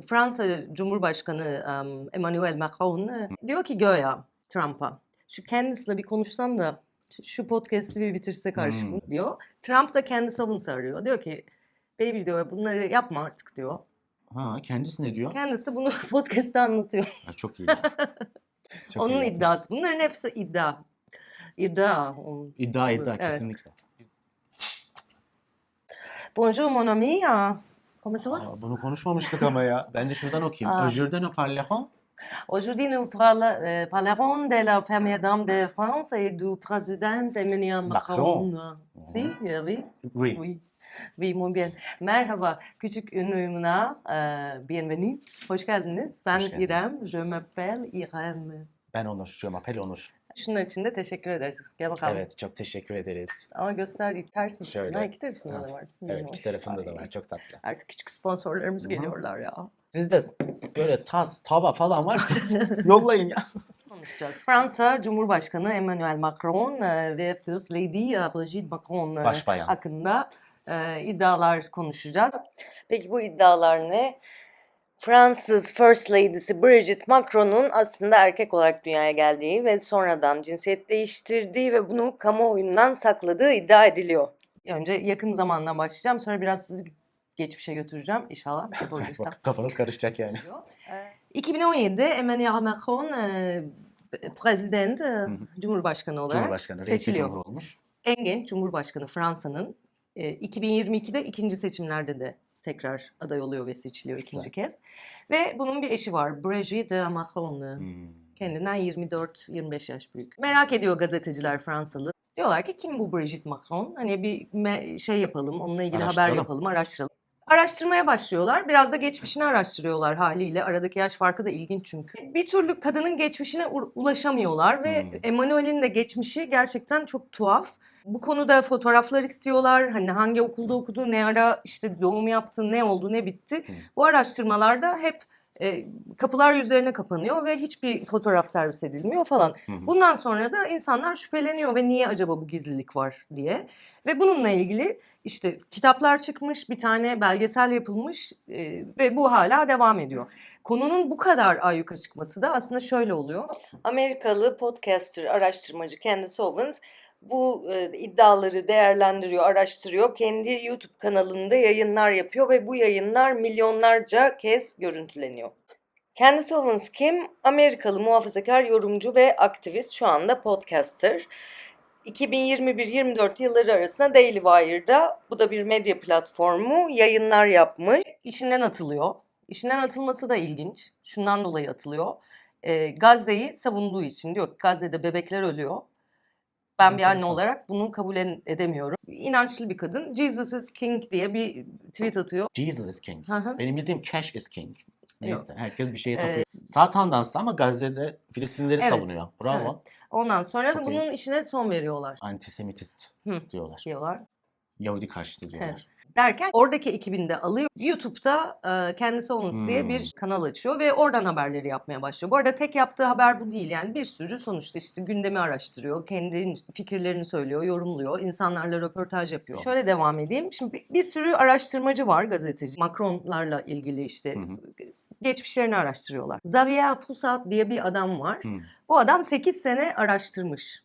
Fransa Cumhurbaşkanı em, Emmanuel Macron diyor ki Göya Trump'a şu kendisiyle bir konuşsan da şu podcast'i bir bitirsek aşkım Hmm. diyor. Trump da kendi savunsa arıyor. Diyor ki baby diyor bunları yapma artık diyor. Ha kendisi ne diyor? Kendisi de bunu podcast'te anlatıyor. Ha, çok iyi. Çok iyi Onun yapmış. iddiası. Bunların hepsi iddia. İddia. İddia iddia Evet. kesinlikle. Bonjour mon ami. Comment ça va? Aa, bunu konuşmamıştık ama ya. Ben de şuradan okuyayım. Aa. Aujourd'hui nous parlerons. Aujourd'hui, nous parla- euh, parlerons de la première dame de France et du président Emmanuel Macron. Macron. Si, euh, oui. Oui. Oui. Oui, muy bien. Merhaba, küçük ünlüğümüne e, bienvenue. Hoş geldiniz. Ben Hoş geldiniz. İrem. Je m'appelle İrem. Ben Onur. Je m'appelle Onur. Şunlar için de teşekkür ederiz. Gel bakalım. Evet çok teşekkür ederiz. Ama göster ters mi? Şöyle. Ha, iki tarafında Ha, da var. Evet Minnoş. iki tarafında da Ay, var. Çok tatlı. Artık küçük sponsorlarımız Hı geliyorlar ya. Sizde böyle tas, tava falan var. Yollayın ya. konuşacağız. Fransa Cumhurbaşkanı Emmanuel Macron e, ve First Lady e, Brigitte Macron e, Başbayan. hakkında iddialar konuşacağız. Peki bu iddialar ne? Fransız First Lady'si Brigitte Macron'un aslında erkek olarak dünyaya geldiği ve sonradan cinsiyet değiştirdiği ve bunu kamuoyundan sakladığı iddia ediliyor. Önce yakın zamandan başlayacağım sonra biraz sizi geçmişe götüreceğim inşallah yapabilirsem. Bak, kafanız karışacak yani. 2017'de Emmanuel Macron e, prezident, e. Cumhurbaşkanı olarak Cumhurbaşkanı. Reisi seçiliyor. Cumhur olmuş. En genç Cumhurbaşkanı Fransa'nın e, 2022'de ikinci seçimlerde de tekrar aday oluyor ve seçiliyor ikinci kez. Ve bunun bir eşi var Brigitte Macron. Hmm. Kendinden 24-25 yaş büyük. Merak ediyor gazeteciler Fransalı. Diyorlar ki kim bu Brigitte Macron? Hani bir şey yapalım, onunla ilgili haber yapalım, araştıralım. Araştırmaya başlıyorlar. Biraz da geçmişini araştırıyorlar haliyle. Aradaki yaş farkı da ilginç çünkü. Bir türlü kadının geçmişine ulaşamıyorlar ve Hmm. Emmanuel'in de geçmişi gerçekten çok tuhaf. Bu konuda fotoğraflar istiyorlar. Hani hangi okulda okudu, ne ara işte doğum yaptı, ne oldu, ne bitti. Bu araştırmalarda hep e, kapılar yüzlerine kapanıyor ve hiçbir fotoğraf servis edilmiyor falan. Hı hı. Bundan sonra da insanlar şüpheleniyor ve niye acaba bu gizlilik var diye. Ve bununla ilgili işte kitaplar çıkmış, bir tane belgesel yapılmış e, ve bu hala devam ediyor. Konunun bu kadar ayyuka çıkması da aslında şöyle oluyor. Amerikalı podcaster, araştırmacı Candace Owens bu e, iddiaları değerlendiriyor, araştırıyor. Kendi YouTube kanalında yayınlar yapıyor ve bu yayınlar milyonlarca kez görüntüleniyor. Candace Owens kim? Amerikalı muhafazakar yorumcu ve aktivist, şu anda podcaster. 2021-24 yılları arasında Daily Wire'da, bu da bir medya platformu, yayınlar yapmış. İşinden atılıyor. İşinden atılması da ilginç. Şundan dolayı atılıyor. Ee, Gazze'yi savunduğu için diyor ki Gazze'de bebekler ölüyor. Ben bir anne olarak bunu kabul edemiyorum. İnançlı bir kadın. Jesus is King diye bir tweet atıyor. Jesus is king. Hı hı. Benim bildiğim cash is king. Neyse herkes bir şeye Ee, tapıyor. Sağ tandanslı ama Gazze'de Filistinlileri Evet, savunuyor. Bravo. Ondan sonra da Çok iyi. bunun işine son veriyorlar Antisemitist Hı. diyorlar. diyorlar. Yahudi karşıtı diyorlar. Derken oradaki ekibini de alıyor. YouTube'da e, kendisi Owens diye Hmm. bir kanal açıyor ve oradan haberleri yapmaya başlıyor. Bu arada tek yaptığı haber bu değil. Yani bir sürü sonuçta işte gündemi araştırıyor. Kendi fikirlerini söylüyor, yorumluyor. insanlarla röportaj yapıyor. Şöyle devam edeyim. Şimdi bir, bir sürü araştırmacı var gazeteci. Macron'larla ilgili işte geçmişlerini araştırıyorlar. Xavier Poussat diye bir adam var. Hı. Bu adam 8 sene araştırmış.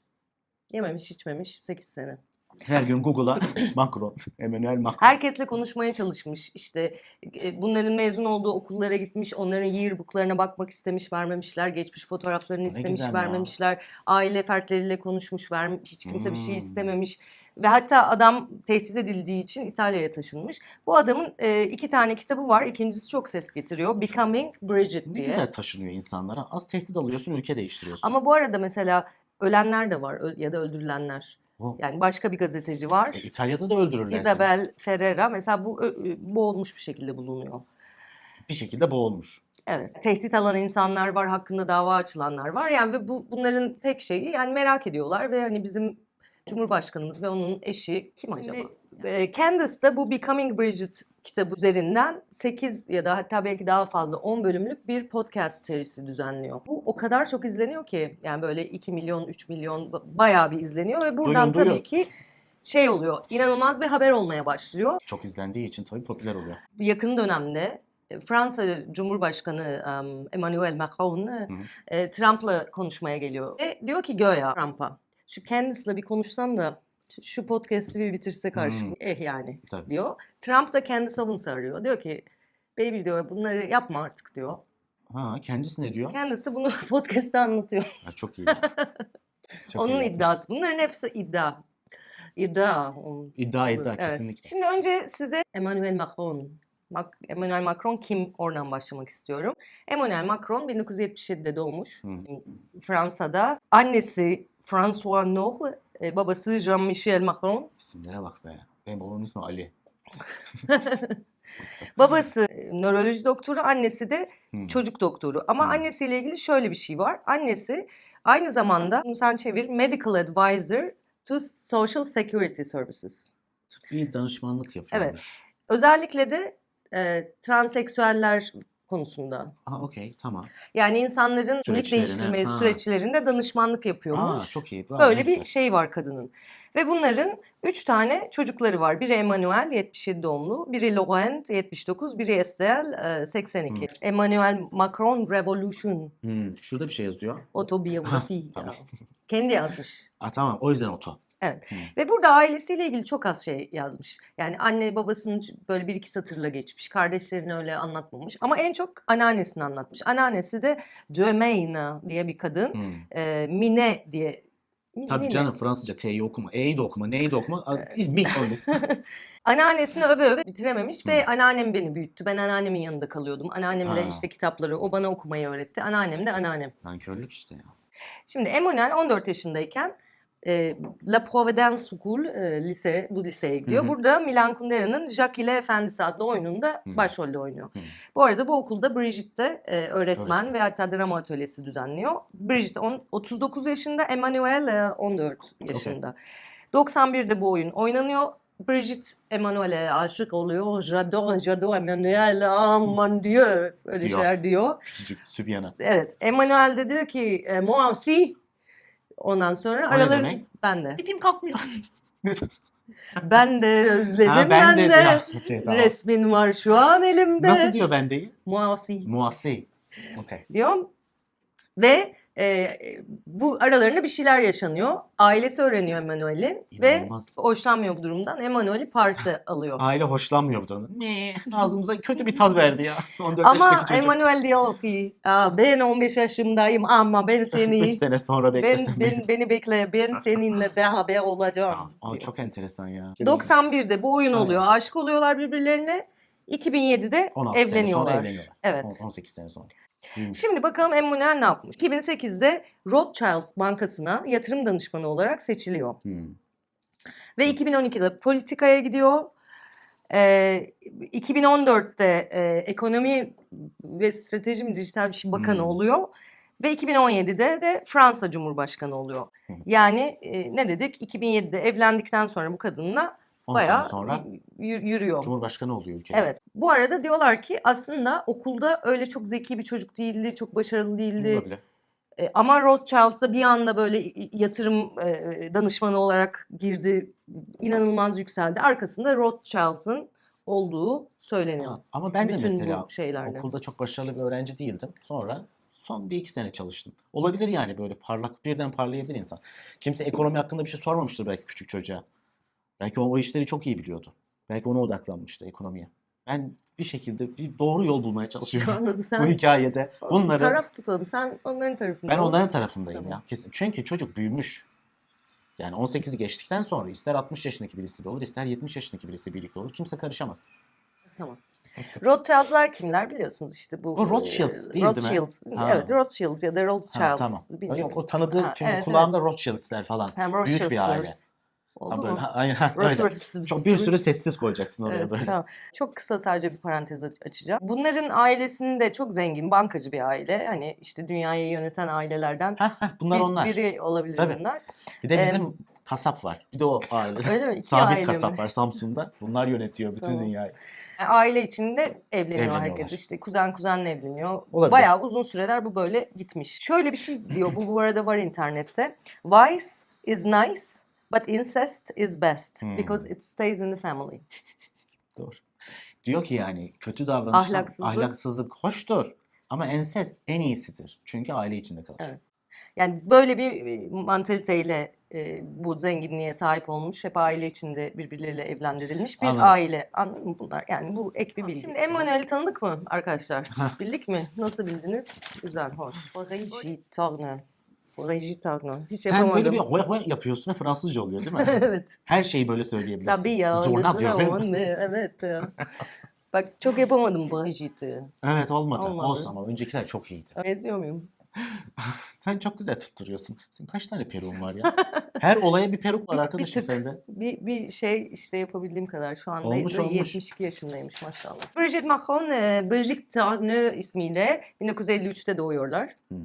Yememiş içmemiş 8 sene. Her gün Google'a Macron, Emmanuel Macron. Herkesle konuşmaya çalışmış. İşte e, bunların mezun olduğu okullara gitmiş, onların yearbooklarına bakmak istemiş, vermemişler. Geçmiş fotoğraflarını Ne istemiş, güzel ya. vermemişler. Aile fertleriyle konuşmuş, vermiş, hiç kimse bir şey Hmm. istememiş. Ve hatta adam tehdit edildiği için İtalya'ya taşınmış. Bu adamın e, iki tane kitabı var. İkincisi çok ses getiriyor. Becoming Bridget Ne diye. güzel taşınıyor insanlara. Az tehdit alıyorsun, ülke değiştiriyorsun. Ama bu arada mesela ölenler de var ya da öldürülenler. Bu- Yani başka bir gazeteci var. E, İtalya'da da öldürürler. seni. Isabel Ferreira mesela bu boğulmuş bir şekilde bulunuyor. Bir şekilde boğulmuş. Evet. Tehdit alan insanlar var, hakkında dava açılanlar var. Yani ve bu bunların tek şeyi yani merak ediyorlar ve hani bizim Cumhurbaşkanımız ve onun eşi kim acaba? E, Candace da bu Becoming Bridget kitabı üzerinden 8 ya da hatta belki daha fazla 10 bölümlük bir podcast serisi düzenliyor. Bu o kadar çok izleniyor ki yani böyle 2 milyon 3 milyon ba- bayağı bir izleniyor ve buradan Duyun, tabii duyun. ki şey oluyor inanılmaz bir haber olmaya başlıyor. Çok izlendiği için tabii popüler oluyor. yakın dönemde e, Fransa Cumhurbaşkanı em, Emmanuel Macron e, Trump'la konuşmaya geliyor. Ve diyor ki Göya Trump'a şu Candice'la bir konuşsan da şu- podcast'i bir bitirsek karşı. Hmm. Eh yani Tabii. diyor. Trump da Candice Owens'ı arıyor. Diyor ki baby diyor bunları yapma artık diyor. Ha kendisi ne diyor? De bunu podcast'te anlatıyor. Ha, çok iyi. Çok iyi Onun yapmış. iddiası. Bunların hepsi iddia. İddia. İddia iddia Evet. kesinlikle. Şimdi önce size Emmanuel Macron, Mac- Emmanuel Macron kim? Oradan başlamak istiyorum. Emmanuel Macron 1977'de doğmuş. Hı. Fransa'da. Annesi François Nor, e, babası Jean-Michel Macron. İsimlere bak be. Benim babamın ismi Ali. Babası e, nöroloji doktoru, annesi de Hı. çocuk doktoru. Ama Hmm. annesiyle ilgili şöyle bir şey var. Annesi aynı zamanda, sen çevir, medical advisor to social security services. Bir danışmanlık yapıyormuş. Özellikle de e, transseksüeller konusunda. Ha okey tamam. Yani insanların kimlik değiştirme ha. süreçlerinde danışmanlık Aa yapıyormuş. çok iyi. Bravo, Böyle bir güzel. şey var kadının. Ve bunların üç tane çocukları var. Biri Emmanuel 77 doğumlu, biri Laurent 79, biri Estelle e, 82. Emmanuel Macron Revolution Hmm, Şurada bir şey yazıyor. otobiyografi. Tamam. Kendi yazmış. Aa, tamam o yüzden oto. Ve burada ailesiyle ilgili çok az şey yazmış. Yani anne babasının böyle bir iki satırla geçmiş. Kardeşlerini öyle anlatmamış. Ama en çok anneannesini anlatmış. Anneannesi de Dömeyna diye bir kadın. Hmm. E, Mine diye. Tabii Mine. canım Fransızca T'yi okuma, E'yi de okuma, neyi de okuma. Konuş. Anneannesini öve öve bitirememiş ve anneannem beni büyüttü. Ben anneannemin yanında kalıyordum. Anneannemle Ha. işte kitapları o bana okumayı öğretti. Anneannem de anneannem. Nankörlük işte ya. Şimdi Emmanuel 14 yaşındayken e, La Providence School e, lise bu liseye gidiyor. Hı hı. Burada Milan Kundera'nın Jacques ile Efendisi adlı oyununda Hı. başrolde oynuyor. Hı. Bu arada bu okulda Brigitte e, öğretmen Öğretmen. ve hatta drama atölyesi düzenliyor. Brigitte on- 39 yaşında, Emmanuel e, 14 yaşında. 91'de bu oyun oynanıyor. Brigitte Emmanuel'e aşık oluyor. J'adore, j'adore Emmanuel, oh mon dieu. Öyle Diyor. şeyler diyor. Küçücük Sübyan'a. Evet. Emmanuel de diyor ki e, moi aussi. Ondan sonra O ne araları demek? ben de. Pipim kalkmıyor. Ben de özledim ha, ben, de. Ya, okey, tamam. Resmin var şu an elimde. Nasıl diyor bendeyi? Moi aussi Muasi. Okey. diyor. Ve e, bu aralarında bir şeyler yaşanıyor. Ailesi öğreniyor Emmanuel'in ve İnanılmaz. hoşlanmıyor bu durumdan. Emmanuel'i Paris'e alıyor. Aile hoşlanmıyor bu durumda. Me, Ağzımıza kötü bir tat verdi ya. 14 Ama yaşındaki çocuk. Emmanuel diyor ki "Aa, ben 15 yaşındayım ama ben 3 seni sene sonra ben, beklesem. ben, beni bekle ben seninle beraber olacağım. Tamam. Aa, diyor. çok enteresan ya. 91'de bu oyun Aynen. oluyor. Aşık oluyorlar birbirlerine. 2007'de 16 sene evleniyorlar. sonra evleniyorlar. Evet. On- 18 sene sonra. Şimdi bakalım Emmanuel ne yapmış? 2008'de Rothschild Bankası'na yatırım danışmanı olarak seçiliyor. Hmm. Ve 2012'de politikaya gidiyor. Ee, 2014'te e, ekonomi ve strateji mi dijital bir şey bakanı Hmm. oluyor. Ve 2017'de de Fransa Cumhurbaşkanı oluyor. Yani e, ne dedik? 2007'de evlendikten sonra bu kadınla 10 bayağı sonra yürüyor. Cumhurbaşkanı oluyor ülke. Evet. Bu arada diyorlar ki aslında okulda öyle çok zeki bir çocuk değildi, çok başarılı değildi. Olabilir. E, ama Rothschild'da bir anda böyle yatırım e, danışmanı olarak girdi, inanılmaz yükseldi. Arkasında Rothschild'ın olduğu söyleniyor. Ha, Ama ben de Bütün mesela bu şeylerde. okulda çok başarılı bir öğrenci değildim. Sonra son bir iki sene çalıştım. Olabilir yani böyle parlak birden parlayabilir insan. Kimse ekonomi hakkında bir şey sormamıştır belki küçük çocuğa. Belki o, o işleri çok iyi biliyordu. Belki ona odaklanmıştı ekonomiye. Ben bir şekilde bir doğru yol bulmaya çalışıyorum Anladım bu sen hikayede. Bunları taraf tutalım. Sen onların tarafında. ben onların tarafındayım Tamam. ya kesin. Çünkü çocuk büyümüş. Yani 18'i geçtikten sonra ister 60 yaşındaki birisi de olur, ister 70 yaşındaki birisi de birlikte olur. Kimse karışamaz. Tamam. Rothschild'lar kimler biliyorsunuz işte bu. Rothschilds e, değil mi? Rothschilds. Ha. Evet Rothschilds ya da Rothschilds. Ha, tamam. bilmiyorum. Yok o tanıdığı Ha, çünkü evet, kulağımda Rothschilds'ler falan. Hem Büyük bir Rothschilds. aile. Oldu Ha, böyle, mu? aynen, ha, öyle. Rothschilds. Çok bir sürü sessiz koyacaksın oraya Evet, böyle. tamam. Çok kısa sadece bir parantez aç- açacağım. Bunların ailesinin de çok zengin, bankacı bir aile. Hani işte dünyayı yöneten ailelerden bunlar bir- onlar. biri olabilir Tabii. bunlar. Bir de bizim kasap var. Bir de o aile. Öyle mi? İki Sabit aile kasap mi? var Samsun'da. Bunlar yönetiyor bütün Tamam. dünyayı. Yani aile içinde evleniyor herkes. İşte kuzen kuzenle evleniyor. Olabilir. Bayağı uzun süreler bu böyle gitmiş. Şöyle bir şey diyor. bu bu arada var internette. Vice is nice but incest is best Hmm. because it stays in the family. Doğru. Diyor ki yani kötü davranışlar, Ahlaksızlık. ahlaksızlık hoştur. Ama ensest en iyisidir. Çünkü aile içinde kalır. Evet. Yani böyle bir e, mantaliteyle e, bu zenginliğe sahip olmuş, hep aile içinde birbirleriyle evlendirilmiş bir Anladım. aile. Anladın mı bunlar? Yani bu ek bir bilgi. Şimdi Emmanuel'i tanıdık mı arkadaşlar? Bildik mi? Nasıl bildiniz? Güzel, hoş. Brigitte Tarneux. Brigitte Tarneux. Hiç Sen yapamadım. böyle bir oy oy yapıyorsun ve Fransızca oluyor değil mi? evet. Her şeyi böyle söyleyebilirsin. Tabii ya. Zorla diyor. Evet. Bak çok yapamadım Brigitte'i. Evet olmadı. Olmadı. Olsun ama öncekiler çok iyiydi. Benziyor muyum? Sen çok güzel tutturuyorsun. Senin kaç tane peruğun var ya? Her olaya bir peruk var Bir- bir arkadaşım tık. sende. Bir, bir şey işte yapabildiğim kadar. Şu anda Olmuş, olmuş. 72 yaşındaymış maşallah. Brigitte Macron, e, Brigitte Tarneux ismiyle 1953'te doğuyorlar. Hmm.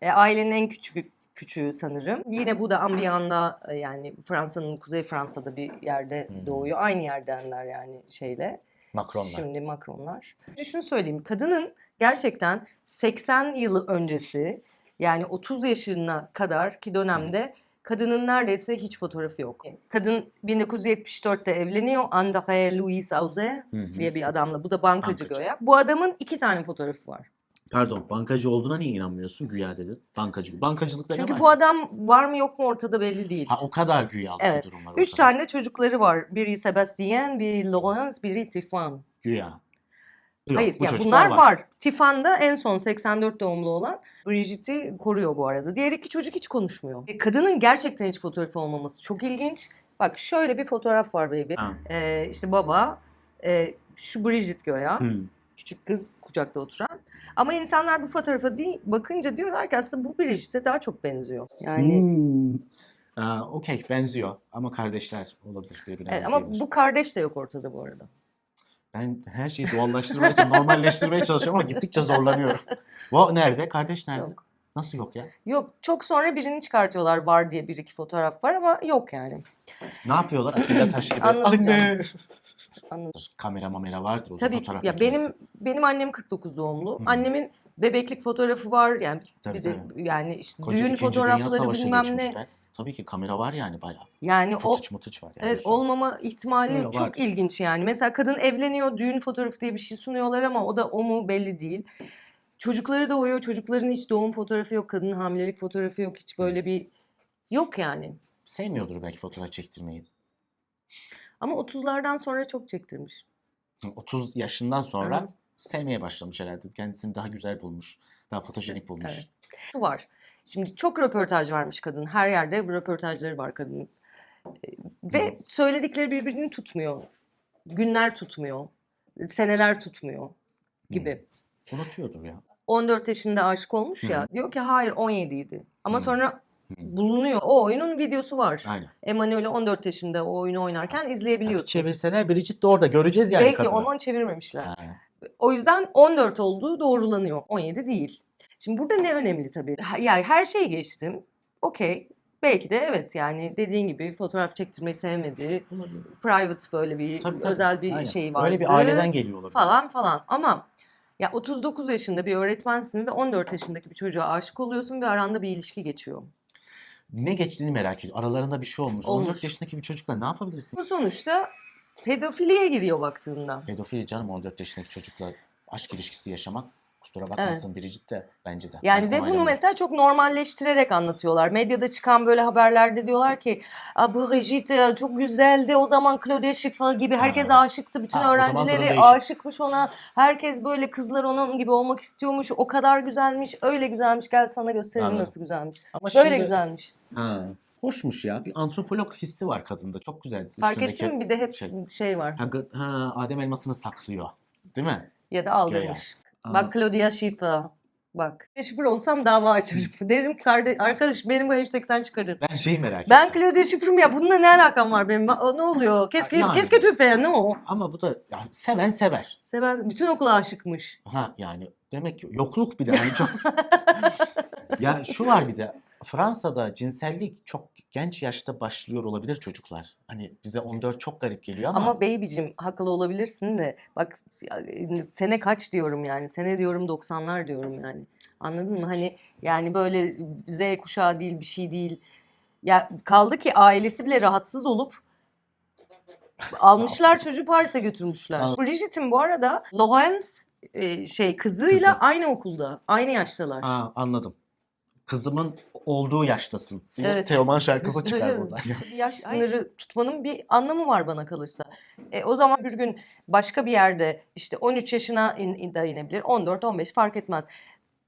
E, ailenin en küçük küçüğü sanırım. Yine bu da ambiyanda e, yani Fransa'nın Kuzey Fransa'da bir yerde doğuyor. Aynı yerdenler yani şeyle. Macronlar. Şimdi Macronlar. Bir Şunu söyleyeyim. Kadının gerçekten 80 yılı öncesi yani 30 yaşına kadar ki dönemde kadının neredeyse hiç fotoğrafı yok. Kadın 1974'te evleniyor. André Louis Auze diye bir adamla. Bu da bankacı, Bankacı. göya. Bu adamın iki tane fotoğrafı var. Pardon bankacı olduğuna niye inanmıyorsun? Güya dedin. Bankacı. Bankacılıkta ne Çünkü var? bu adam var mı yok mu ortada belli değil. Ha, o kadar güya Evet. bir durum var. Üç tane çocukları var. Biri Sebastien, biri Laurence, biri Tiffany. Güya. Yok, Hayır bu ya bunlar var. Tiffany da en son 84 doğumlu olan Brigitte'i koruyor bu arada. Diğer iki çocuk hiç konuşmuyor. E, Kadının gerçekten hiç fotoğrafı olmaması çok ilginç. Bak şöyle bir fotoğraf var baby. Ha. Ee, işte baba, e, şu Brigitte göya. Hı. Küçük kız kucakta oturan. Ama insanlar bu fotoğrafa değil, bakınca diyorlar ki aslında bu Brigitte'e daha çok benziyor. Yani Hmm. Aa, Okey benziyor ama kardeşler olabilir birbirine evet, ama benzeyebilir. bu kardeş de yok ortada bu arada. Ben her şeyi doğallaştırmaya, normalleştirmeye çalışıyorum ama gittikçe zorlanıyorum. Bu nerede? Kardeş nerede? Yok. Nasıl yok ya? Yok çok sonra birini çıkartıyorlar var diye bir iki fotoğraf var ama yok yani. Ne yapıyorlar? Atilla Taş gibi. Anlatacağım. Anne. Anladım. Kamera mamera vardır o Tabii fotoğraf ya makinesi. benim benim annem 49 doğumlu. Hı. Annemin bebeklik fotoğrafı var yani Tabii, bir de tabii. yani işte Koca düğün İkinci Dünya fotoğrafları Savaşı bilmem ne. geçmişler. Tabii ki kamera var yani bayağı. Yani o Footage mutuç var yani. evet olmama ihtimali Öyle çok vardır. ilginç yani. Mesela kadın evleniyor, düğün fotoğrafı diye bir şey sunuyorlar ama o da o mu belli değil. Çocukları doğuyor, çocukların hiç doğum fotoğrafı yok, kadının hamilelik fotoğrafı yok, hiç böyle bir yok yani. Sevmiyordur belki fotoğraf çektirmeyi. Ama 30'lardan sonra çok çektirmiş. 30 yaşından sonra Hı. sevmeye başlamış herhalde. Kendisini daha güzel bulmuş. Daha fotojenik bulmuş. Evet. Şu var. Şimdi çok röportaj vermiş kadın. Her yerde röportajları var kadının. Ee, Ve söyledikleri birbirini tutmuyor. Günler tutmuyor. Seneler tutmuyor gibi. Unutuyordur ya. 14 yaşında aşık olmuş ya. Diyor ki hayır 17 idi. Ama sonra bulunuyor. O oyunun videosu var. Aynen. Emanuel'i 14 yaşında o oyunu oynarken Yani izleyebiliyorsun. çevirseler Brigitte de orada göreceğiz yani Belki kadını. onu çevirmemişler. Ha. O yüzden 14 olduğu doğrulanıyor. 17 değil. Şimdi burada ne önemli tabii? Ha- Yani her şeyi geçtim. Okey. Belki de evet yani dediğin gibi fotoğraf çektirmeyi sevmedi. Private böyle bir Tabii, tabii. özel bir Aynen. şey vardı. Öyle bir aileden geliyor olabilir. falan falan. Ama ya 39 yaşında bir öğretmensin ve 14 yaşındaki bir çocuğa aşık oluyorsun ve aranda bir ilişki geçiyor. Ne geçtiğini merak ediyor. Aralarında bir şey olmuş. Olmuş. 14 yaşındaki bir çocukla ne yapabilirsin? Bu sonuçta pedofiliye giriyor baktığında. Pedofili canım 14 yaşındaki çocukla aşk ilişkisi yaşamak. Kusura bakmasın Brigitte de bence de. Yani Ben ve bunu mesela çok normalleştirerek anlatıyorlar. Medyada çıkan böyle haberlerde diyorlar ki "Aa, Brigitte çok güzeldi o zaman Claudia Schiffer gibi herkes Ha. aşıktı. Bütün Ha, öğrencileri aşıkmış ona. Herkes böyle kızlar onun gibi olmak istiyormuş. O kadar güzelmiş, öyle güzelmiş. Gel sana göstereyim Anladım. nasıl güzelmiş. Ama Böyle şimdi- güzelmiş. Ha. Hoşmuş ya. Bir antropolog hissi var kadında. Çok güzel. Fark ettin mi? Bir de hep şey. şey var. Ha, ha, Adem elmasını saklıyor. Değil mi? Ya da aldırmış. Aa. Bak Claudia Schiffer. Bak. Schiffer olsam dava açarım. Derim ki kardeş, arkadaş benim bu hashtag'ten çıkarın. Ben şeyi merak Ben ettim. Claudia Schiffer'ım ya bununla ne alakam var benim? Ne oluyor? Keşke Yani. keşke tüfeğe ne o? Ama bu da ya, seven sever. Seven bütün okula aşıkmış. Ha yani demek ki yokluk bir de hani çok. ya şu var bir de Fransa'da cinsellik çok genç yaşta başlıyor olabilir çocuklar. Hani bize 14 çok garip geliyor ama, Ama baby'cim haklı olabilirsin de bak sene kaç diyorum yani. Sene diyorum 90'lar diyorum yani. Anladın mı? Hani yani böyle Z kuşağı değil bir şey değil. Ya kaldı ki ailesi bile rahatsız olup Almışlar çocuğu Paris'e götürmüşler. Bridget'in bu arada Lorenz şey kızıyla Kızı. aynı okulda. Aynı yaştalar. Ha, anladım. Kızımın olduğu yaştasın. diye Evet. Teoman şarkısı çıkar buradan. Yaş sınırı tutmanın bir anlamı var bana kalırsa. E, o zaman bir gün başka bir yerde işte 13 yaşına in, in- da inebilir, 14-15 fark etmez.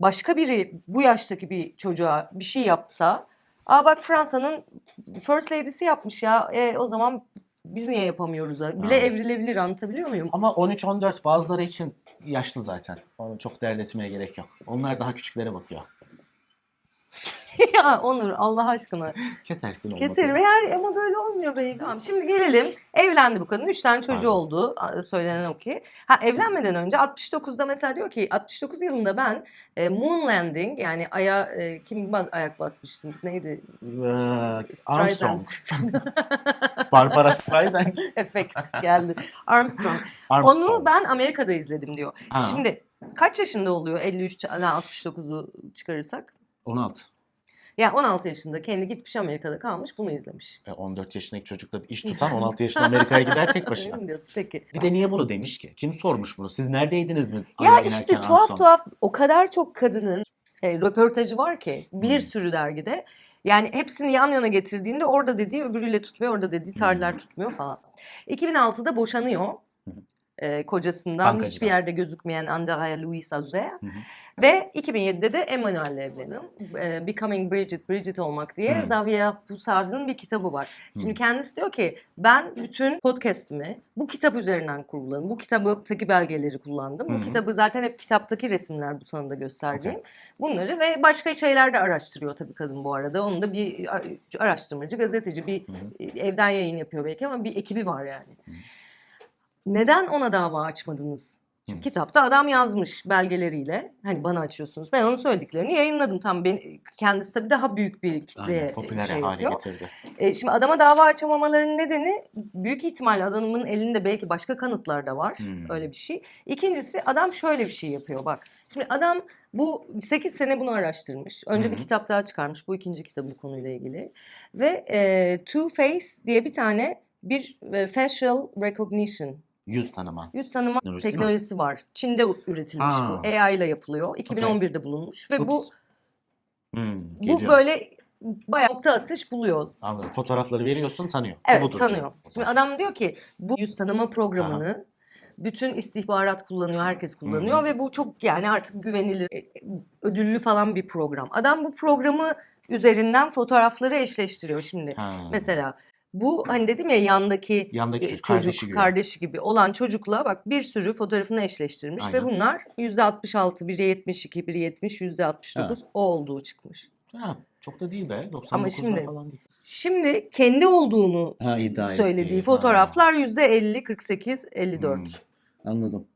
Başka biri bu yaştaki bir çocuğa bir şey yapsa, aa bak Fransa'nın First Lady'si yapmış ya, e, o zaman biz niye yapamıyoruz? ha?" Bile Ha. evrilebilir anlatabiliyor muyum? Ama 13-14 bazıları için yaşlı zaten. Onu çok dert etmeye gerek yok. Onlar daha küçüklere bakıyor. ya Onur Allah aşkına. Kesersin olmadı. Keserim. Eğer ama böyle olmuyor be. Tamam şimdi gelelim. Evlendi bu kadın. Üç tane çocuğu Pardon. oldu. Söylenen o ki. Ha evlenmeden önce 69'da mesela diyor ki 69 yılında ben e, moon landing yani aya e, kim bas- ayak basmıştı? Neydi? Ee. Armstrong. Barbara Streisand. Efekt geldi. Armstrong. Armstrong. Onu ben Amerika'da izledim diyor. Ha. Şimdi kaç yaşında oluyor 53 yani 69'u çıkarırsak? 16. Yani 16 yaşında kendi gitmiş Amerika'da kalmış bunu izlemiş. E, 14 yaşındaki çocukla bir iş tutan 16 yaşında Amerika'ya gider tek başına. Peki. Bir de niye bunu demiş ki? Kim sormuş bunu? Siz neredeydiniz mi? Ya işte tuhaf tuhaf o kadar çok kadının e, röportajı var ki bir Hmm. sürü dergide. Yani hepsini yan yana getirdiğinde orada dediği öbürüyle tutmuyor, orada dediği tarihler Hmm. tutmuyor falan. 2006'da boşanıyor. Hı hı. e, kocasından Bankacıdan. hiçbir yerde gözükmeyen Andrea Luisa. Hı hı. Ve 2007'de de Emmanuel'le evleniyor. E, Becoming Bridget, Bridget olmak diye Hmm. Xavier Bussard'ın bir kitabı var. Şimdi Hmm. kendisi diyor ki ben bütün podcast'imi bu kitap üzerinden kullandım. Bu kitabıtaki belgeleri kullandım. Hı Bu hı. kitabı zaten hep kitaptaki resimler bu sana da gösterdiğim. Bunları ve başka şeyler de araştırıyor tabii kadın bu arada. Onun da bir ar- araştırmacı, gazeteci, bir Hı hı. evden yayın yapıyor belki ama bir ekibi var yani. Hı. Neden ona dava açmadınız? Çünkü Hı. kitapta adam yazmış belgeleriyle. Hani bana açıyorsunuz. Ben onun söylediklerini yayınladım. Tam ben, kendisi tabii daha büyük bir kitleye Aynen, popüler şey hale yapıyor. getirdi. E, şimdi adama dava açamamalarının nedeni büyük ihtimalle adamın elinde belki başka kanıtlar da var. Hmm. Öyle bir şey. İkincisi adam şöyle bir şey yapıyor bak. Şimdi adam bu 8 sene bunu araştırmış. Önce Hı bir hı. kitap daha çıkarmış. Bu ikinci kitabı bu konuyla ilgili. Ve e, Two Face diye bir tane bir e, facial recognition Yüz tanıma. yüz tanıma Teknolojisi teknolojisi var. Çin'de üretilmiş Ha. bu. AI ile yapılıyor. 2011'de bulunmuş ve bu Ups. Hmm, bu böyle bayağı nokta atış buluyor. Anladım. Fotoğrafları veriyorsun tanıyor. Bu Evet budur tanıyor. diyor. Şimdi adam diyor ki bu yüz tanıma programını bütün istihbarat kullanıyor, herkes kullanıyor hı. ve bu çok yani artık güvenilir, e, e, ödüllü falan bir program. Adam bu programı üzerinden fotoğrafları eşleştiriyor şimdi. Ha. Mesela bu hani dedim ya yandaki Yandaki e, çocuk, kardeşi gibi. kardeşi gibi olan çocukla bak bir sürü fotoğrafını eşleştirmiş ve Aynen. bunlar yüzde 66, biri 72, biri 70, yüzde 69 o olduğu çıkmış. Ha, çok da değil be. 99 Ama şimdi- falan değil. Şimdi kendi olduğunu Ha iddia söylediği ettiği, fotoğraflar yüzde 50, 48, 54. Hmm. Anladım.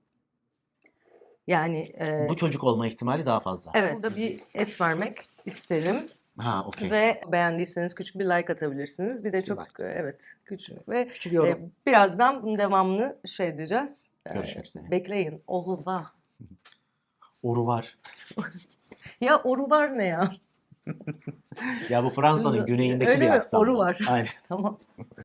Yani e, Bu çocuk olma ihtimali daha fazla. evet burada bir es vermek isterim Ha okey. ve beğendiyseniz küçük bir like atabilirsiniz. Bir de çok like. e, evet küçük ve Küçük e, birazdan bunun devamını şey edeceğiz. E, Görüşmek üzere. Bekleyin. Revoir. Oru var. Ya oru var ne ya? Ya bu Fransa'nın güneyindeki Öyle bir aksan. Oru var. Aynen. Tamam.